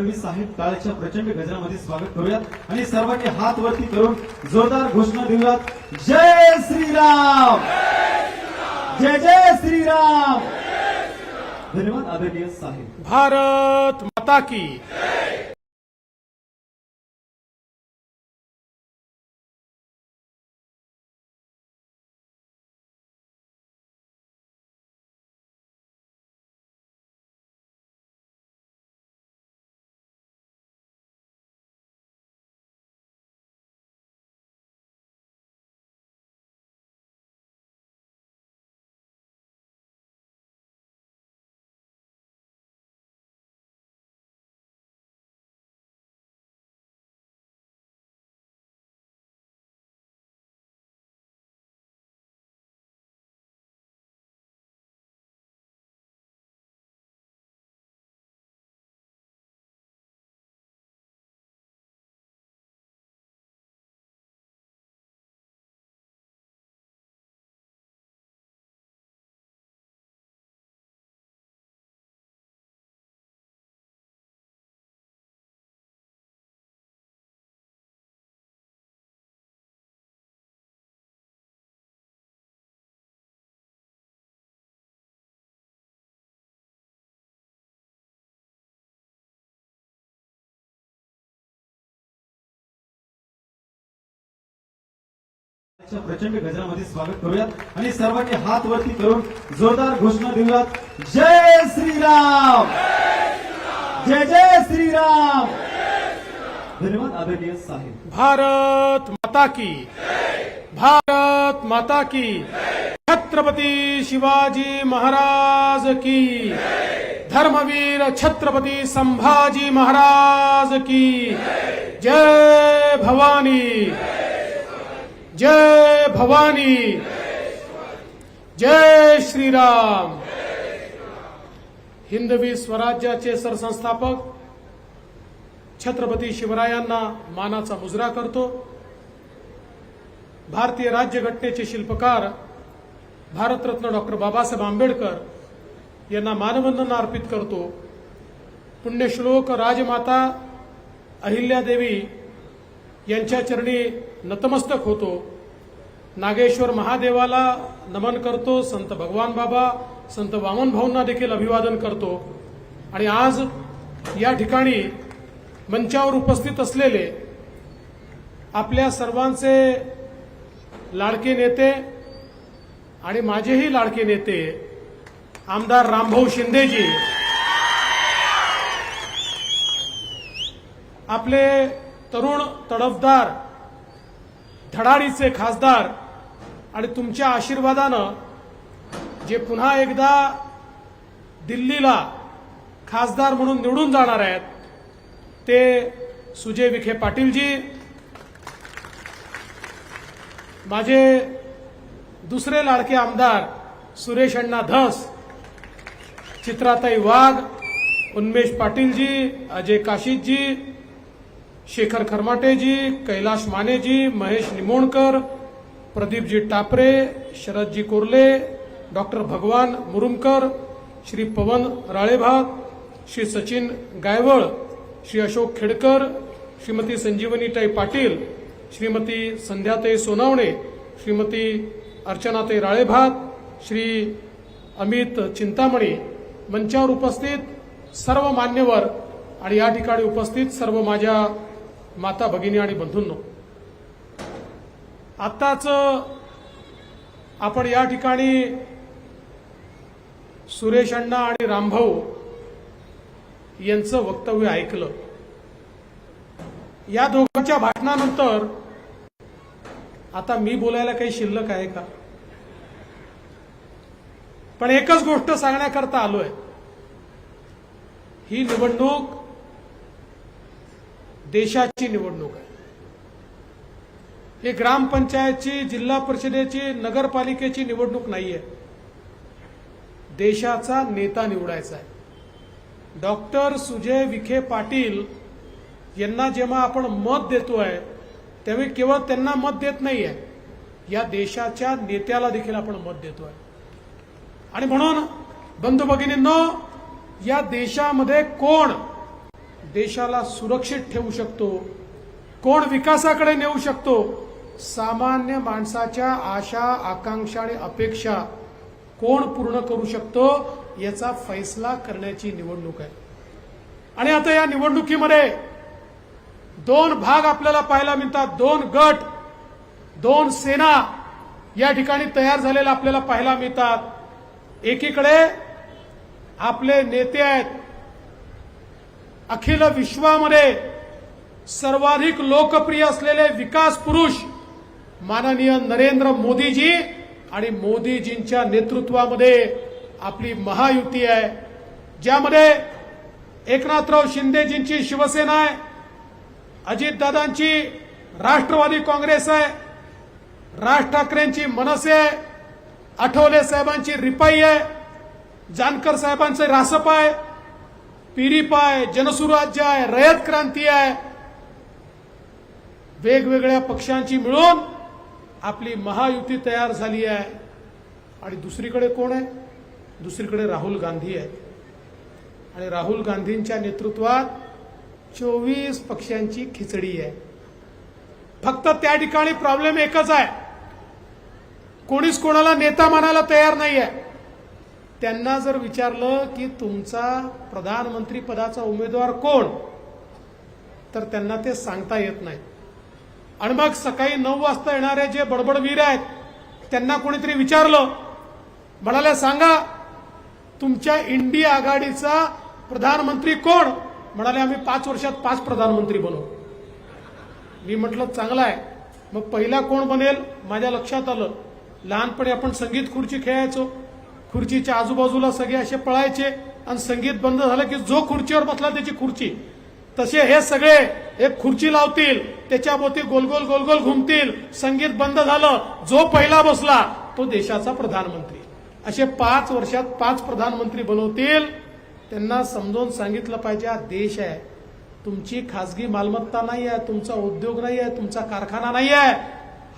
फडणवीस साहेब काळेच्या प्रचंड गजरामध्ये स्वागत करूयात आणि सर्वांनी हात वरती करून जोरदार घोषणा देऊयात. जय श्रीराम! जय जय श्रीराम! धन्यवाद आदरणीय साहेब. भारत माता की प्रचंड गजरामध्ये स्वागत करूयात. आणि सर्वांनी हात वरती करून जोरदार घोषणा देऊयात. जय श्रीराम! जय जय श्रीराम! धन्यवाद आदरणीय साहेब. भारत माता की। भारत माता की। छत्रपती शिवाजी महाराज की। धर्मवीर छत्रपती संभाजी महाराज की। जय भवानी। जय भवानी। जय श्रीराम। हिंदवी स्वराज्याचे सरसंस्थापक छत्रपती शिवरायांना मानाचा मुजरा करतो. भारतीय राज्यघटनेचे शिल्पकार भारतरत्न डॉक्टर बाबासाहेब आंबेडकर यांना मानवंदना अर्पित करतो. पुण्यश्लोक राजमाता अहिल्यादेवी यांच्या चरणी नतमस्तक होतो. नागेश्वर महादेवाला नमन करतो संत भगवान बाबा संत वामन भाऊंना देखील अभिवादन करतो. आणि आज या ठिकाणी मंचावर उपस्थित असलेले आपल्या सर्वांचे लाडके नेते आणि माझेही लाडके नेते आमदार रामभाऊ शिंदेजी आपले तरुण तडफदार धडाडीचे खासदार आणि तुमच्या आशीर्वादानं जे पुन्हा एकदा दिल्लीला खासदार म्हणून निवडून जाणार आहेत ते सुजय विखे पाटीलजी माझे दुसरे लाडके आमदार सुरेश अण्णा धस चित्राताई वाघ उन्मेष पाटीलजी अजय काशीदजी शेखर खरमाटेजी कैलाश मानेजी महेश निमोणकर प्रदीपजी टापरे शरदजी कोर्ले डॉक्टर भगवान मुरुमकर श्री पवन राळेभात श्री सचिन गायवळ श्री अशोक खेडकर श्रीमती संजीवनीताई पाटील श्रीमती संध्याताई सोनावणे श्रीमती अर्चनाताई राळेभात श्री अमित चिंतामणी मंचावर उपस्थित सर्व मान्यवर आणि या ठिकाणी उपस्थित सर्व माझ्या माता भगिनी आणि बंधूंनो आत्ताच आपण या ठिकाणी सुरेश अण्णा आणि रामभाऊ यांचं वक्तव्य ऐकलं. या दोघांच्या भाषणानंतर आता मी बोलायला काही शिल्लक आहे का? पण एकच गोष्ट सांगण्याकरता आलोय. ही निवडणूक देशाची निवडणूक आहे. ही ग्रामपंचायतची जिल्हा परिषदेची नगरपालिकेची निवडणूक नाहीये. देशाचा नेता निवडायचा आहे. डॉक्टर सुजय विखे पाटील यांना जेव्हा आपण मत देतोय त्यावेळी केवळ त्यांना मत देत नाहीये. या देशाच्या नेत्याला देखील आपण मत देतोय. आणि म्हणून बंधू भगिनींनो या देशामध्ये कोण देशाला सुरक्षित ठेवू शकतो कोण विकासाकडे नेऊ शकतो सामान्य माणसाच्या आशा आकांक्षा आणि अपेक्षा कोण पूर्ण करू शकतो याचा फैसला करण्याची निवडणूक आहे. आणि आता या निवडणुकीमध्ये दोन भाग आपल्याला पाहायला मिळतात. दोन गट दोन सेना या ठिकाणी तयार झालेल्या आपल्याला पाहायला मिळतात. एकीकडे आपले नेते आहेत अखिल विश्वामध्ये सर्वाधिक लोकप्रिय असलेले विकास पुरुष माननीय नरेंद्र मोदीजी आणि मोदीजींच्या नेतृत्वामध्ये आपली महायुती आहे. ज्यामध्ये एकनाथराव शिंदेजींची शिवसेना आहे अजितदादांची राष्ट्रवादी काँग्रेस आहे राज ठाकरेंची मनसे आहे आठवले साहेबांची रिपाई आहे जानकर साहेबांचे रासप आहे पीरिप आहे जनसुराज्य आहे रयत क्रांती आहे. वेगवेगळ्या पक्षांची मिळून आपली महायुती तयार झाली आहे. आणि दुसरीकडे कोण आहे? दुसरीकडे राहुल गांधी आहेत. आणि राहुल गांधींच्या नेतृत्वात चोवीस पक्षांची खिचडी आहे. फक्त त्या ठिकाणी प्रॉब्लेम एकच आहे. कोणीच कोणाला नेता मानायला तयार नाही आहे त्यांना जर विचारलं की तुमचा प्रधानमंत्री पदाचा उमेदवार कोण तर त्यांना ते सांगता येत नाही. आणि मग सकाळी नऊ वाजता येणारे जे बडबडवीर आहेत त्यांना कोणीतरी विचारलं म्हणाले सांगा तुमच्या इंडिया आघाडीचा प्रधानमंत्री कोण? म्हणाले आम्ही पाच वर्षात पाच प्रधानमंत्री बनवू मी म्हटलं चांगला आहे. मग पहिला कोण बनेल? माझ्या लक्षात आलं. लहानपणी आपण संगीत खुर्ची खेळायचो. खुर्चीच्या आजूबाजूला सगळे असे पळायचे आणि संगीत बंद झालं की जो खुर्चीवर बसला त्याची खुर्ची. तसे हे सगळे एक खुर्ची लावतील त्याच्या गोलगोल गोलगोल गोल गोल घुमतील संगीत बंद झालं जो पहिला बसला तो देशाचा प्रधानमंत्री. असे पाच वर्षात पाच प्रधानमंत्री बनवतील. त्यांना समजावून सांगितलं पाहिजे हा देश आहे. तुमची खासगी मालमत्ता नाही आहे तुमचा उद्योग नाही आहे तुमचा कारखाना नाही आहे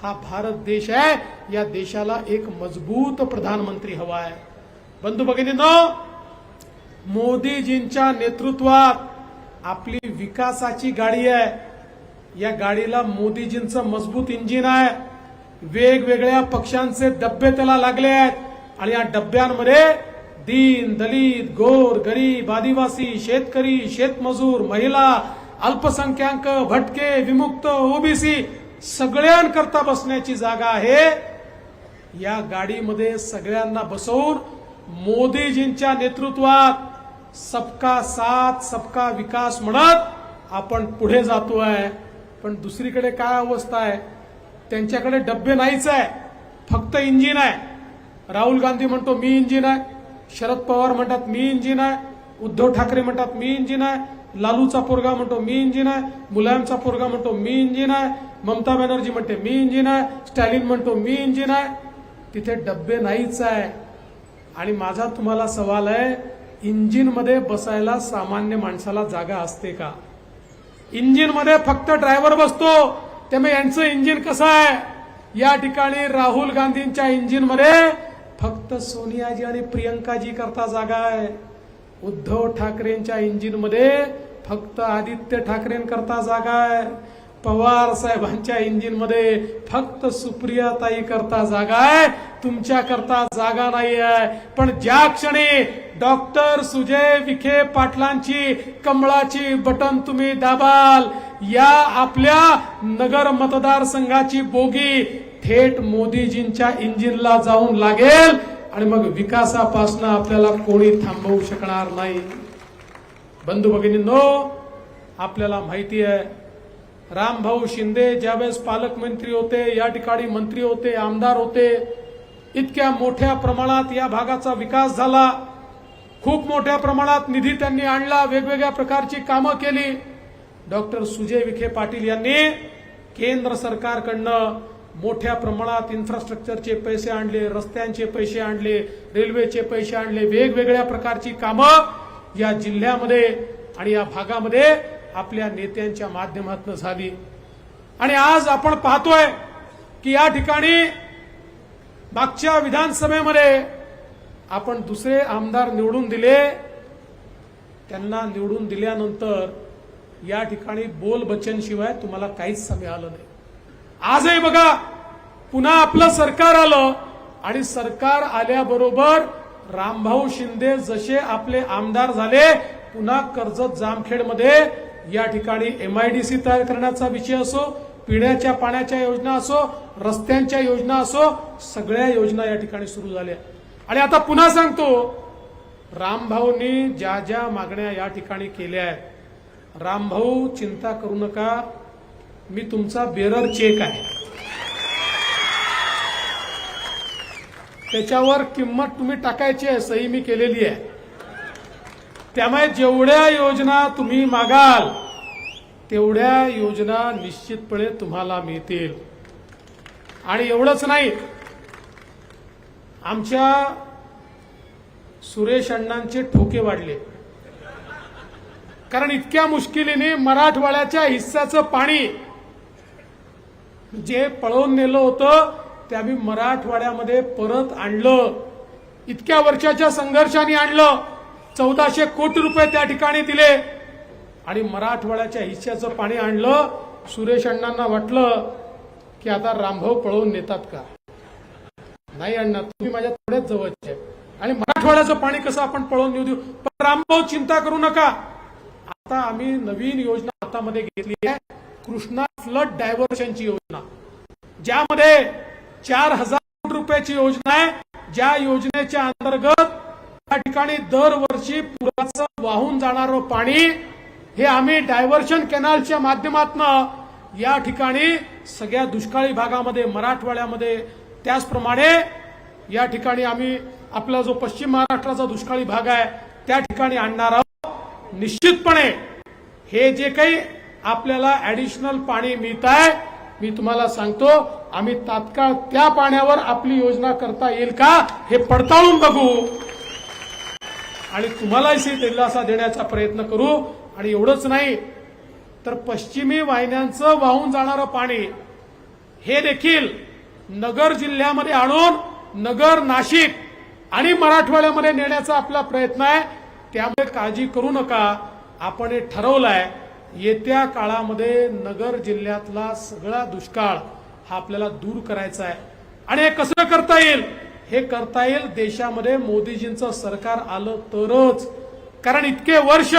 हा भारत देश आहे. या देशाला एक मजबूत प्रधानमंत्री हवा आहे. बंधू भगिनींनो मोदीजींच्या नेतृत्वात आपली विकासाची गाडी आहे. या गाडीला मोदीजींचं मजबूत इंजिन आहे. वेगवेगळ्या पक्षांचे डब्बे त्याला लागले आहेत. आणि या डब्यांमध्ये दीन दलित गोर गरीब आदिवासी शेतकरी शेतमजूर महिला अल्पसंख्याक भटके विमुक्त ओबीसी सगळ्यांकरता बसण्याची जागा आहे. या गाडीमध्ये सगळ्यांना बसवून मोदीजींच्या नेतृत्वात सबका साथ सबका विकास म्हणत आपण पुढे जातोय. पण दुसरीकडे काय अवस्था आहे? त्यांच्याकडे डब्बे नाहीच आहे. फक्त इंजिन आहे. राहुल गांधी म्हणतो मी इंजिन आहे. शरद पवार म्हणतात मी इंजिन आहे. उद्धव ठाकरे म्हणतात मी इंजिन आहे. लालूचा पोरगा म्हणतो मी इंजिन आहे. मुलायमचा पोरगा म्हणतो मी इंजिन आहे. ममता बॅनर्जी म्हणते मी इंजिन आहे. स्टॅलिन म्हणतो मी इंजिन आहे. तिथे डब्बे नाहीच आहे. आणि माझा तुम्हाला सवाल आहे इंजिनमध्ये बसायला सामान्य माणसाला जागा असते का? इंजिनमध्ये फक्त ड्रायव्हर बसतो त्यामुळे यांचं इंजिन कसं आहे? या ठिकाणी राहुल गांधींच्या इंजिनमध्ये फक्त सोनियाजी आणि प्रियंकाजी करता जागा आहे. उद्धव ठाकरेंच्या इंजिनमध्ये फक्त आदित्य ठाकरेंकरता जागा आहे. पवार साहेबांच्या इंजिनमध्ये फक्त सुप्रियाताई करता जागा आहे. तुमच्या करता जागा नाही आहे. पण ज्या क्षणी डॉक्टर सुजय विखे पाटलांची कमळाची बटन तुम्ही दाबाल या आपल्या नगर मतदारसंघाची बोगी थेट मोदीजींच्या इंजिनला जाऊन लागेल. आणि मग विकासापासून आपल्याला कोणी थांबवू शकणार नाही. बंधू भगिनींनो आपल्याला माहिती आहे रामभाऊ शिंदे ज्यावेळेस पालकमंत्री होते या ठिकाणी मंत्री होते आमदार होते इतक्या मोठ्या प्रमाणात या भागाचा विकास झाला. खूप मोठ्या प्रमाणात निधी त्यांनी आणला वेगवेगळ्या प्रकारची कामं केली. डॉक्टर सुजय विखे पाटील यांनी केंद्र सरकारकडनं मोठ्या प्रमाणात इन्फ्रास्ट्रक्चरचे पैसे आणले रस्त्यांचे पैसे आणले रेल्वेचे पैसे आणले वेगवेगळ्या प्रकारची कामं या जिल्ह्यामध्ये आणि या भागामध्ये आपल्या नेत्यांच्या माध्यमातून झाली. आणि आज आपण पाहतोय की या ठिकाणी मागच्या विधानसभेमध्ये आपण दुसरे आमदार निवडून दिले. त्यांना निवडून दिल्यानंतर या ठिकाणी बोल बचनशिवाय तुम्हाला काहीच मिळालं नाही. आजही बघा पुन्हा आपलं सरकार आलं आणि सरकार आल्याबरोबर रामभाऊ शिंदे जसे आपले आमदार झाले पुन्हा कर्जत जामखेडमध्ये या ठिकाणी एमआयडीसी तयार करण्याचा विषय असो पिण्याच्या पाण्याच्या योजना असो रस्त्यांच्या योजना असो सगळ्या योजना या ठिकाणी सुरू झाल्या. आणि आता पुन्हा सांगतो रामभाऊंनी ज्या ज्या मागण्या या ठिकाणी केल्या आहेत रामभाऊ चिंता करू नका मी तुमचा बेरर चेक आहे. त्याच्यावर किंमत तुम्ही टाकायची आहे सही मी केलेली आहे. त्यामुळे जेवढ्या योजना तुम्ही मागाल तेवढ्या योजना निश्चितपणे तुम्हाला मिळतील. आणि एवढंच नाही आमच्या सुरेश अण्णांचे ठोके वाढले. कारण इतक्या मुश्किलीने मराठवाड्याच्या हिस्साचं पाणी जे पळवून नेलं होतं ते आम्ही मराठवाड्यामध्ये परत आणलं. इतक्या वर्षाच्या संघर्षाने आणलं. चौदाशे कोटी रुपये त्या ठिकाणी दिले. आणि मराठवाड्याच्या हिस्स्याचं पाणी आणलं. सुरेश अण्णांना वाटलं की आता रामभाऊ पळवून नेतात का? नाही अण्णा तुम्ही माझ्या थोड्याच जवळचे आहे. आणि मराठवाड्याचं पाणी कसं आपण पळवून नेऊ देऊ? पण रामभाऊ चिंता करू नका. आता आम्ही नवीन योजना हातामध्ये घेतली आहे. कृष्णा फ्लड डायव्हर्शनची योजना ज्यामध्ये चार हजार कोटी रुपयाची योजना आहे. ज्या योजनेच्या अंतर्गत त्या ठिकाणी दरवर्षी पुराचं वाहून जाणारं पाणी हे आम्ही डायव्हर्शन कॅनलच्या माध्यमातून या ठिकाणी सगळ्या दुष्काळी भागामध्ये मराठवाड्यामध्ये त्याचप्रमाणे या ठिकाणी आम्ही आपला जो पश्चिम महाराष्ट्राचा दुष्काळी भाग आहे त्या ठिकाणी आणणार आहोत. निश्चितपणे हे जे काही आपल्याला ऍडिशनल पाणी मिळत आहे मी तुम्हाला सांगतो आम्ही तात्काळ त्या पाण्यावर आपली योजना करता येईल का हे पडताळून बघू. आणि तुम्हालाही दिलासा देण्याचा प्रयत्न करू. आणि एवढंच नाही तर पश्चिमी वाहिन्यांचं वाहून जाणारं पाणी हे देखील नगर जिल्ह्यामध्ये आणून नगर नाशिक आणि मराठवाड्यामध्ये नेण्याचा आपला प्रयत्न आहे. त्यामुळे काळजी करू नका. आपण हे ठरवलंय येत्या काळामध्ये नगर जिल्ह्यातला सगळा दुष्काळ हा आपल्याला दूर करायचा आहे. आणि हे कसं करता येईल? हे करता येईल देशामध्ये मोदीजींचं सरकार आलं तरच. कारण इतके वर्ष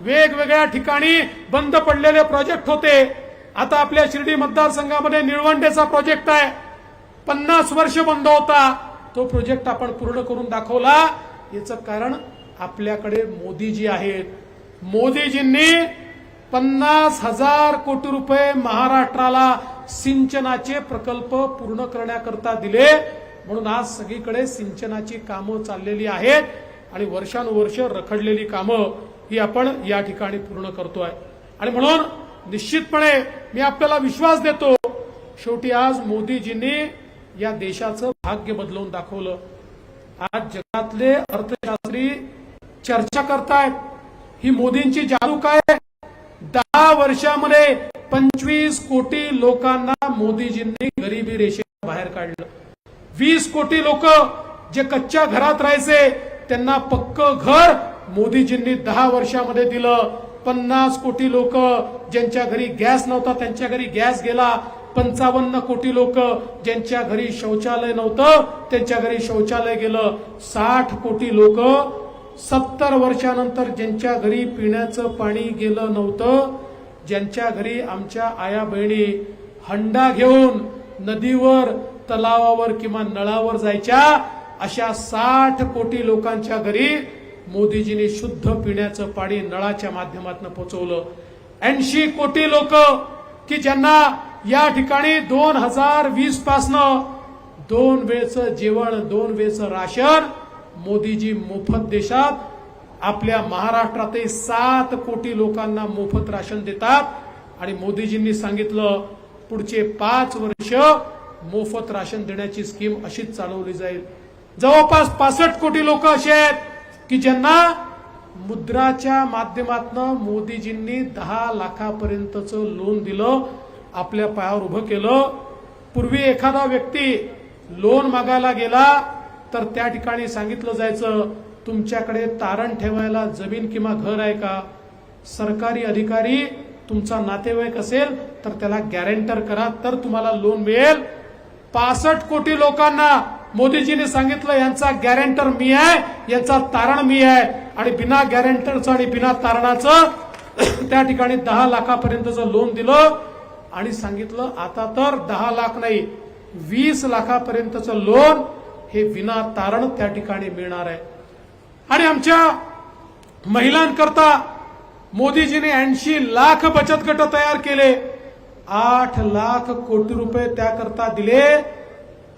वेगवेगळ्या ठिकाणी बंद पडलेले प्रोजेक्ट होते. आता आपल्या शिर्डी मतदारसंघामध्ये निळवंडेचा प्रोजेक्ट आहे. पन्नास वर्ष बंद होता. तो प्रोजेक्ट आपण पूर्ण करून दाखवला. याचं कारण आपल्याकडे मोदीजी आहेत. मोदीजींनी पन्नास हजार कोटी रुपये महाराष्ट्राला सिंचनाचे प्रकल्प पूर्ण करण्याकरता दिले. म्हणून आज सगळीकडे सिंचनाची कामं चाललेली आहेत आणि वर्षानुवर्ष रखडलेली कामं ही आपण या ठिकाणी पूर्ण करतोय. आणि म्हणून निश्चितपणे मी आपल्याला विश्वास देतो शेवटी आज मोदीजींनी या देशाचं भाग्य बदलवून दाखवलं. आज जगातले अर्थशास्त्री चर्चा करतायत. ही मोदींची जादू काय आहे? दहा वर्षामध्ये पंचवीस कोटी लोकांना मोदीजींनी गरिबी रेषेच्या बाहेर काढलं. वीस कोटी लोक जे कच्च्या घरात राहायचे त्यांना पक्क घर मोदीजींनी दहा वर्षामध्ये दिलं. पन्नास कोटी लोक ज्यांच्या घरी गॅस नव्हता त्यांच्या घरी गॅस गेला. पंचावन्न कोटी लोक ज्यांच्या घरी शौचालय नव्हतं त्यांच्या घरी शौचालय गेलं. साठ कोटी लोक सत्तर वर्षानंतर ज्यांच्या घरी पिण्याचं पाणी गेलं नव्हतं ज्यांच्या घरी आमच्या आया बहिणी हंडा घेऊन नदीवर तलावावर किंवा नळावर जायच्या अशा साठ कोटी लोकांच्या घरी मोदीजींनी शुद्ध पिण्याचं पाणी नळाच्या माध्यमातून पोचवलं. ऐंशी कोटी लोक की ज्यांना या ठिकाणी दोन हजार वीस पासनं दोन वेळचं जेवण दोन वेळचं राशन मोदीजी मोफत देशात आपल्या महाराष्ट्रातही सात कोटी लोकांना मोफत राशन देतात. आणि मोदीजींनी सांगितलं पुढचे पाच वर्ष मोफत राशन देण्याची स्कीम अशीच चालवली जाईल. जवळपास पासष्ट कोटी लोक असे आहेत की ज्यांना मुद्राच्या माध्यमातून मोदीजींनी दहा लाखापर्यंतचं लोन दिलं आपल्या पायावर उभं केलं. पूर्वी एखादा व्यक्ती लोन मागायला गेला तर त्या ठिकाणी सांगितलं जायचं तुमच्याकडे तारण ठेवायला जमीन किंवा घर आहे का? सरकारी अधिकारी तुमचा नातेवाईक असेल तर त्याला गॅरेंटर करा तर तुम्हाला लोन मिळेल. पासष्ट कोटी लोकांना मोदीजीने सांगितलं यांचा गॅरेंटर मी आहे यांचा तारण मी आहे. आणि बिना गॅरेंटरचं आणि बिना तारणाचं त्या ठिकाणी दहा लाखापर्यंतचं लोन दिलं आणि सांगितलं आता तर दहा लाख नाही वीस लाखापर्यंतचं लोन हे विना तारण त्या ठिकाणी मिळणार आहे. आणि आमच्या महिलांकरता मोदीजीने ऐंशी लाख बचत गट तयार केले. आठ लाख कोटी रुपये त्याकरता दिले.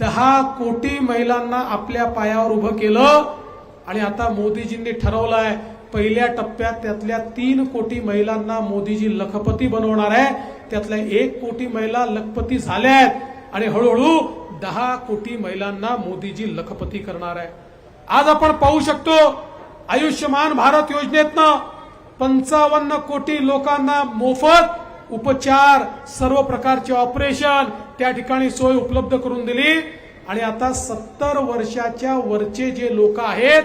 दहा कोटी महिलांना आपल्या पायावर उभं केलं. आणि आता मोदीजींनी ठरवलंय पहिल्या टप्प्यात त्यातल्या तीन कोटी महिलांना मोदीजी लखपती बनवणार आहे. त्यातल्या एक कोटी महिला लखपती झाल्या आहेत. आणि हळूहळू दहा कोटी महिलांना मोदीजी लखपती करणार आहे. आज आपण पाहू शकतो आयुष्यमान भारत योजनेतनं पंचावन्न कोटी लोकांना मोफत उपचार सर्व प्रकारचे ऑपरेशन त्या ठिकाणी सोय उपलब्ध करून दिली. आणि आता सत्तर वर्षाच्या वरचे जे लोक आहेत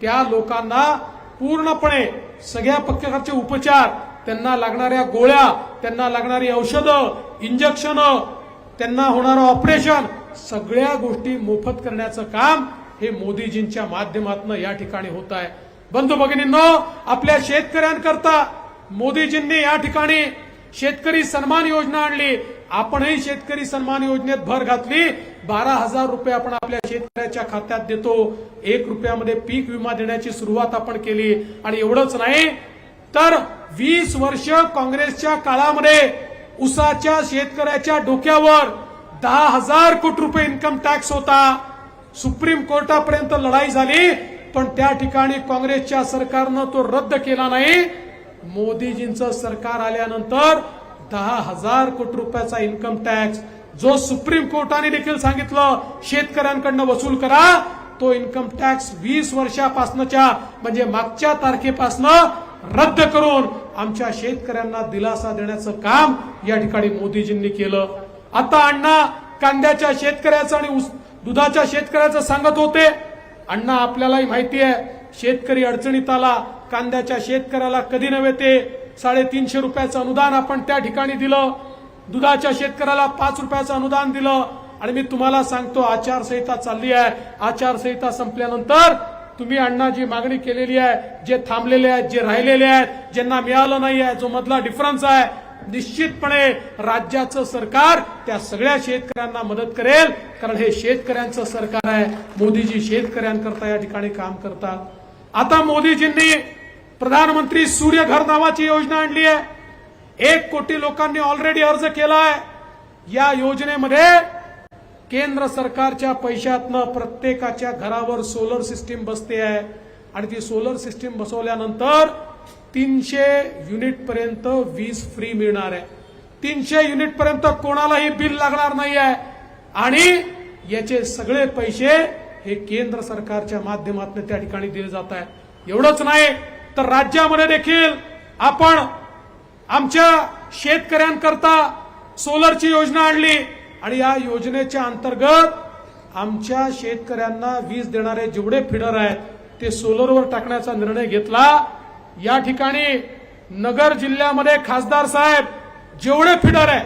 त्या लोकांना पूर्णपणे सगळ्या प्रकारचे उपचार त्यांना लागणाऱ्या गोळ्या त्यांना लागणारी औषधं इंजेक्शन त्यांना होणारं ऑपरेशन. सगळ्या गोष्टी मोफत करण्याचं काम हे मोदीजींच्या माध्यमातून या ठिकाणी होत आहे. बंधू भगिनींनो आपल्या शेतकऱ्यांकरता मोदीजींनी या ठिकाणी शेतकरी सन्मान योजना आणली. आपणही शेतकरी सन्मान योजनेत भर घातली. बारा हजार रुपये आपण आपल्या शेतकऱ्याच्या खात्यात देतो. एक रुपयामध्ये पीक विमा देण्याची सुरुवात आपण केली. आणि एवढंच नाही तर वीस वर्ष काँग्रेसच्या काळामध्ये उसाच्या शेतकऱ्याच्या डोक्यावर दहा हजार कोटी रुपये इन्कम टॅक्स होता. सुप्रीम कोर्टापर्यंत लढाई झाली पण त्या ठिकाणी काँग्रेसच्या सरकारनं तो रद्द केला नाही. मोदीजींचं सरकार आल्यानंतर दहा हजार कोटी रुपयाचा इन्कम टॅक्स जो सुप्रीम कोर्टाने देखील सांगितलं शेतकऱ्यांकडनं वसूल करा. तो इन्कम टॅक्स वीस वर्षापासनच्या म्हणजे मागच्या तारखेपासनं रद्द करून आमच्या शेतकऱ्यांना दिलासा देण्याचं काम या ठिकाणी मोदीजींनी केलं. आता अण्णा कांद्याच्या शेतकऱ्याचं आणि दुधाच्या शेतकऱ्याचं सांगत होते. अण्णा आपल्यालाही माहिती आहे शेतकरी अडचणीत आला कांद्याच्या शेतकऱ्याला कधी नव्हे ते. साडेतीनशे रुपयाचं अनुदान आपण त्या ठिकाणी दिलं. दुधाच्या शेतकऱ्याला पाच रुपयाचं अनुदान दिलं. आणि मी तुम्हाला सांगतो आचारसंहिता चालली आहे. आचारसंहिता संपल्यानंतर तुम्ही अण्णा जी मागणी केलेली आहे जे थांबलेले आहेत जे राहिलेले आहेत ज्यांना मिळालं नाही आहे जो मधला डिफरन्स आहे निश्चितपणे राज्याचं सरकार त्या सगळ्या शेतकऱ्यांना मदत करेल. कारण हे शेतकऱ्यांचं सरकार आहे. मोदीजी शेतकऱ्यांकरता या ठिकाणी काम करतात. आता मोदीजींनी प्रधानमंत्री सूर्य घर नावाची योजना आणली आहे. एक कोटी लोकांनी ऑलरेडी अर्ज केला आहे या योजनेमध्ये केंद्र सरकारच्या पैशातनं प्रत्येकाच्या घरावर सोलर सिस्टीम बसते आहे. आणि ती सोलर सिस्टीम बसवल्यानंतर तीनशे युनिटपर्यंत वीज फ्री मिळणार आहे. तीनशे युनिटपर्यंत कोणालाही बिल लागणार नाही आहे. आणि याचे सगळे पैसे हे केंद्र सरकारच्या माध्यमातून त्या ठिकाणी दिले जात आहे. एवढंच नाही तर राज्यामध्ये देखील आपण आमच्या शेतकऱ्यांकरता सोलरची योजना आणली. आणि या योजनेच्या अंतर्गत आमच्या शेतकऱ्यांना वीज देणारे जेवढे फिडर आहेत ते सोलरवर टाकण्याचा निर्णय घेतला. या ठिकाणी नगर जिल्ह्यामध्ये खासदार साहेब जेवढे फिडर आहे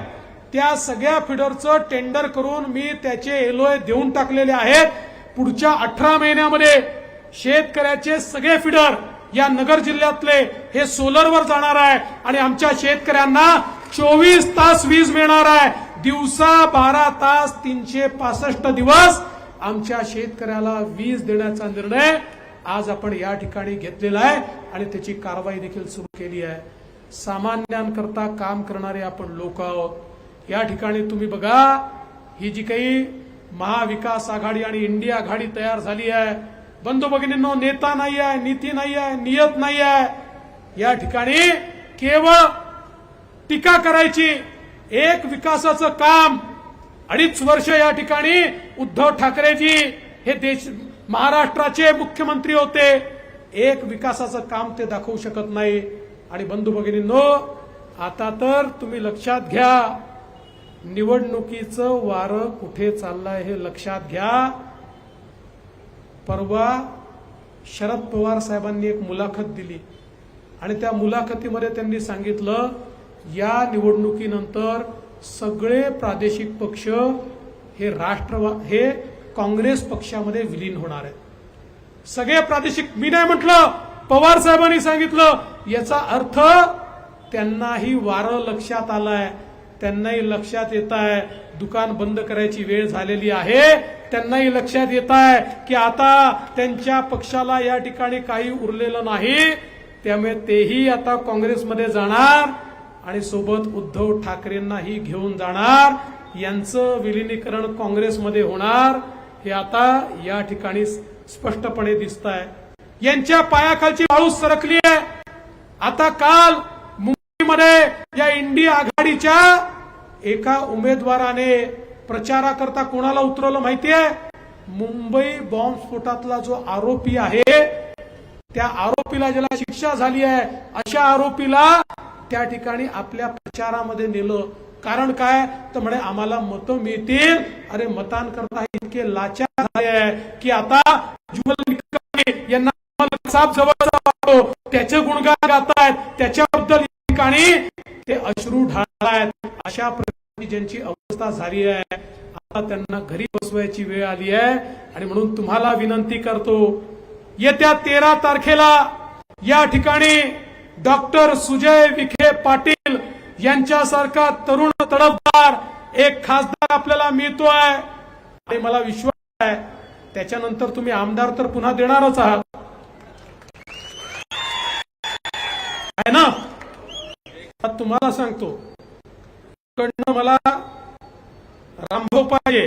त्या सगळ्या फिडरचं टेंडर करून मी त्याचे एलओए देऊन टाकलेले आहेत. पुढच्या अठरा महिन्यामध्ये शेतकऱ्याचे सगळे फिडर या नगर जिल्ह्यातले हे सोलरवर जाणार आहे आणि आमच्या शेतकऱ्यांना चोवीस तास वीज मिळणार आहे. दिवसा बारा तास तीनशे पासष्ट दिवस आमच्या शेतकऱ्याला वीज देण्याचा निर्णय आज आपण या ठिकाणी घेतलेला आहे आणि त्याची कारवाई देखील सुरू केली आहे. सामान्यांकरता काम करणारे आपण लोक आहोत. या ठिकाणी तुम्ही बघा ही जी काही महाविकास आघाडी आणि इंडिया आघाडी तयार झाली आहे. बंधू भगिनींनो नेता नाही आहे नीती नाही आहे नियत नाही आहे. या ठिकाणी केवळ टीका करायची एक विकासाचं काम अडीच वर्ष या ठिकाणी उद्धव ठाकरेजी हे देश महाराष्ट्राचे मुख्यमंत्री होते. एक विकासाचं काम ते दाखवू शकत नाही. आणि बंधू भगिनींनो आता तर तुम्ही लक्षात घ्या निवडणुकीचं वारं कुठे चाललंय हे लक्षात घ्या. परवा शरद पवार साहेबांनी एक मुलाखत दिली. आणि त्या मुलाखतीमध्ये त्यांनी सांगितलं या निवडणुकीनंतर सगळे प्रादेशिक पक्ष हे राष्ट्रवा हे काँग्रेस पक्षामध्ये विलीन होणार आहेत. सगळे प्रादेशिक मी नाही म्हटलं पवार साहेबांनी सांगितलं. याचा अर्थ त्यांनाही वारं लक्षात आलंय त्यांनाही लक्षात येत आहे दुकान बंद करायची वेळ झालेली आहे. त्यांनाही लक्षात येत आहे की आता त्यांच्या पक्षाला या ठिकाणी काही उरलेलं नाही. त्यामुळे तेही आता काँग्रेसमध्ये जाणार. आणि सोबत उद्धव ठाकरेंनाही घेऊन जाणार. यांचं विलिनीकरण काँग्रेसमध्ये होणार. हे आता या ठिकाणी स्पष्टपणे दिसत आहे यांच्या पायाखालची वाळू सरकली आहे आता काल मुंबईमध्ये या इंडिया आघाडीच्या एका उमेदवाराने प्रचाराकरता कोणाला उतरवलं माहितीये? मुंबई बॉम्बस्फोटातला जो आरोपी आहे त्या आरोपीला ज्याला शिक्षा झाली आहे अशा आरोपीला त्या ठिकाणी आपल्या प्रचारामध्ये नेलं. कारण काय? तर म्हणे आम्हाला मतं मिळतील. अरे मतांकरता करता इतके लाचार झाले की आता जुगल यांना साप त्याचे गुणगान गातायत. त्याच्याबद्दल या ठिकाणी ते अश्रू ढाळतायत. अशा प्रकारची ज्यांची अवस्था झाली आहे आता त्यांना घरी बसवायची वेळ आली आहे. आणि म्हणून तुम्हाला विनंती करतो येत्या तेरा तारखेला या ठिकाणी डॉक्टर सुजय विखे पाटील यांच्यासारखा तरुण तडफदार एक खासदार आपल्याला मिळतोय. आणि मला विश्वास आहे. त्याच्यानंतर तुम्ही आमदार तर पुन्हा देणारच आहात. आहे ना? तुम्हाला सांगतो. तिकडनं मला रामभाऊ पाहिजे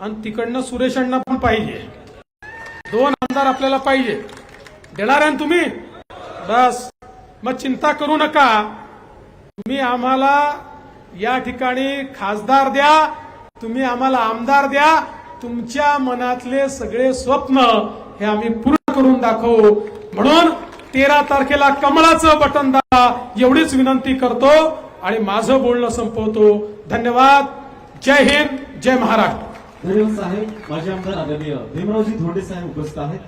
आणि तिकडनं सुरेश अण्णा पण पाहिजे. दोन आमदार आपल्याला पाहिजे. देणार आहे ना तुम्ही? बस. मग चिंता करू नका. तुम्ही आम्हाला या ठिकाणी खासदार द्या तुम्ही आम्हाला आमदार द्या तुमच्या मनातले सगळे स्वप्न हे आम्ही पूर्ण करून दाखवू. म्हणून तेरा तारखेला कमळाचं बटन दाबा एवढीच विनंती करतो आणि माझं बोलणं संपवतो. धन्यवाद. जय हिंद जय महाराष्ट्र. धन्यवाद साहेब. माझे आमदार आदरणीय भीमरावजी धोंडे साहेब उपस्थित आहेत.